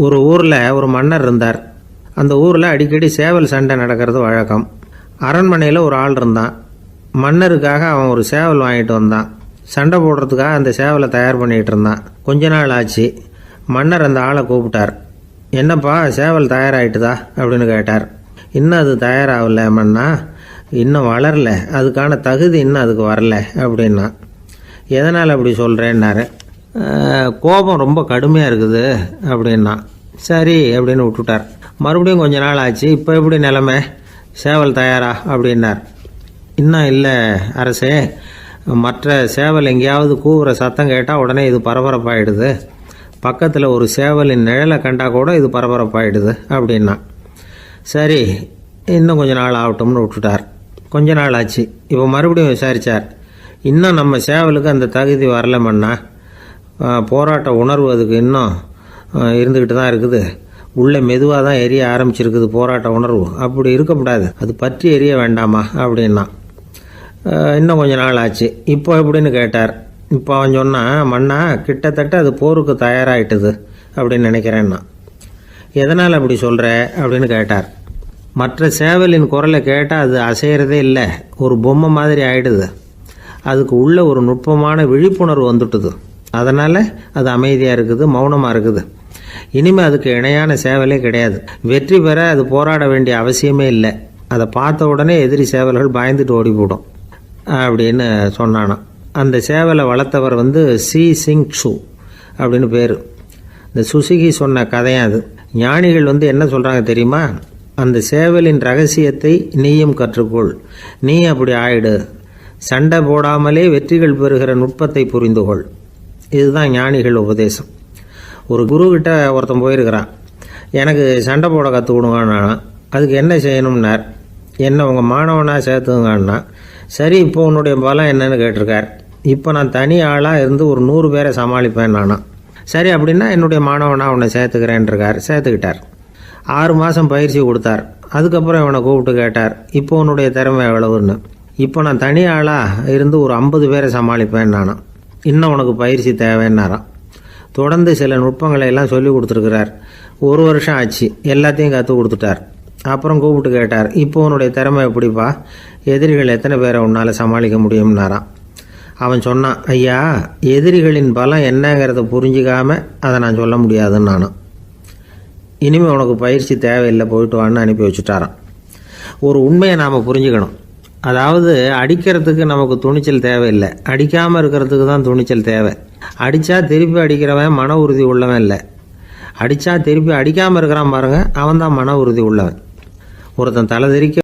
ஒரு ஊரில் ஒரு மன்னர் இருந்தார். அந்த ஊரில் அடிக்கடி சேவல் சண்டை நடக்கிறது வழக்கம். அரண்மனையில் ஒரு ஆள் இருந்தான். மன்னருக்காக அவன் ஒரு சேவல் வாங்கிட்டு வந்தான். சண்டை போடுறதுக்காக அந்த சேவலை தயார் பண்ணிகிட்டு இருந்தான். கொஞ்ச நாள் ஆச்சு. மன்னர் அந்த ஆளை கூப்பிட்டார். என்னப்பா சேவல் தயாராகிட்டுதா அப்படின்னு கேட்டார். இன்னும் அது தயாராகல மன்னா. இன்னும் வளரல. அதுக்கான தகுதி இன்னும் அதுக்கு வரல அப்படின்னா எதனால் அப்படி சொல்கிறேன்னாரு கோபம் ரொம்ப கடுமையாக இருக்குது அப்படின்னா. சரி அப்படின்னு விட்டுட்டார். மறுபடியும் கொஞ்ச நாள் ஆச்சு. இப்போ எப்படி நிலமை? சேவல் தயாரா? அப்படின்னார். இன்னும் இல்லை அரசே. மற்ற சேவல் எங்கேயாவது கூவுற சத்தம் கேட்டால் உடனே இது பரபரப்பாயிடுது. பக்கத்தில் ஒரு சேவலின் நிழலை கண்டா கூட இது பரபரப்பாயிடுது அப்படின்னா. சரி இன்னும் கொஞ்ச நாள் ஆகட்டும்னு விட்டுட்டார். கொஞ்ச நாள் ஆச்சு. இப்போ மறுபடியும் விசாரித்தார் இன்னும் நம்ம சேவலுக்கு அந்த தகுதி வரலமண்ணா போராட்ட உணர்வு அதுக்கு இன்னும் இருந்துக்கிட்டு தான் இருக்குது. உள்ளே மெதுவாக தான் எரிய ஆரம்பிச்சிருக்குது போராட்ட உணர்வு. அப்படி இருக்கக்கூடாது அது பற்றி எரிய வேண்டாமா? அப்படின்னா. இன்னும் கொஞ்ச நாள் ஆச்சு. இப்போ எப்படின்னு கேட்டார். இப்போ அவன் சொன்னான் மண்ணா கிட்டத்தட்ட அது போருக்கு தயாராகிட்டுது அப்படின்னு நினைக்கிறேன்னா. எதனால் அப்படி சொல்கிற அப்படின்னு கேட்டார். மற்ற சேவலின் குரலை கேட்டால் அது அசைகிறதே இல்லை. ஒரு பொம்மை மாதிரி ஆகிடுது அதுக்கு உள்ள ஒரு நுட்பமான விழிப்புணர்வு வந்துட்டுது. அதனால் அது அமைதியாக இருக்குது மௌனமாக இருக்குது. இனிமேல் அதுக்கு இணையான சேவலே கிடையாது. வெற்றி பெற அது போராட வேண்டிய அவசியமே இல்லை. அதை பார்த்த உடனே எதிரி சேவல்கள் பயந்துட்டு ஓடி போடும் அப்படின்னு சொன்னானா. அந்த சேவலை வளர்த்தவர் வந்து சி சிங் சு அப்படின்னு பேர். இந்த சுசுகி சொன்ன கதையும் அது. ஞானிகள் வந்து என்ன சொல்கிறாங்க தெரியுமா? அந்த சேவலின் ரகசியத்தை நீயும் கற்றுக்கொள். நீ அப்படி ஆயிடு. சண்டை போடாமலே வெற்றிகள் பெறுகிற நுட்பத்தை புரிந்துகொள். இதுதான் ஞானிகள் உபதேசம். ஒரு குருக்கிட்ட ஒருத்தன் போயிருக்கிறான். எனக்கு சண்டை போட கற்றுக் அதுக்கு என்ன செய்யணும்னார்? என்ன உங்கள் மாணவனாக சேர்த்துங்கண்ணா சரி இப்போ உன்னுடைய பலம் என்னன்னு கேட்டிருக்கார். இப்போ நான் தனி ஆளாக இருந்து ஒரு நூறு பேரை சமாளிப்பேன் நானா சரி அப்படின்னா என்னுடைய மாணவனாக அவனை சேர்த்துக்கிறேன்ருக்கார் சேர்த்துக்கிட்டார். ஆறு மாதம் பயிற்சி கொடுத்தார். அதுக்கப்புறம் இவனை கூப்பிட்டு கேட்டார் இப்போ உன்னுடைய திறமை எவ்வளவுன்னு? இப்போ நான் தனி ஆளாக இருந்து ஒரு ஐம்பது பேரை சமாளிப்பேன் நானா இன்னும் உனக்கு பயிற்சி தேவைன்னாராம். தொடர்ந்து சில நுட்பங்களை எல்லாம் சொல்லி கொடுத்துருக்கிறார். ஒரு வருஷம் ஆச்சு. எல்லாத்தையும் கற்றுக் கொடுத்துட்டார். அப்புறம் கூப்பிட்டு கேட்டார் இப்போ உன்னுடைய திறமை எப்படிப்பா? எதிரிகள் எத்தனை பேரை உன்னால் சமாளிக்க முடியும்னாராம். அவன் சொன்னான் ஐயா எதிரிகளின் பலம் என்னங்கிறத புரிஞ்சிக்காமல் அதை நான் சொல்ல முடியாதுன்னு நானும் இனிமேல் உனக்கு பயிற்சி தேவையில்லை போயிட்டு வான்னு அனுப்பி வச்சுட்டாரான் ஒரு உண்மையை நாம் புரிஞ்சுக்கணும். அதாவது அடிக்கிறதுக்கு நமக்கு துணிச்சல் தேவையில்லை. அடிக்காமல் இருக்கிறதுக்கு தான் துணிச்சல் தேவை. அடித்தா திருப்பி அடிக்கிறவன் மன உறுதி உள்ளவன் இல்லை. அடித்தா திருப்பி அடிக்காமல் இருக்கிறான் பாருங்க அவன் தான் மன உறுதி உள்ளவன். ஒருத்தன் தலை தெரிக்க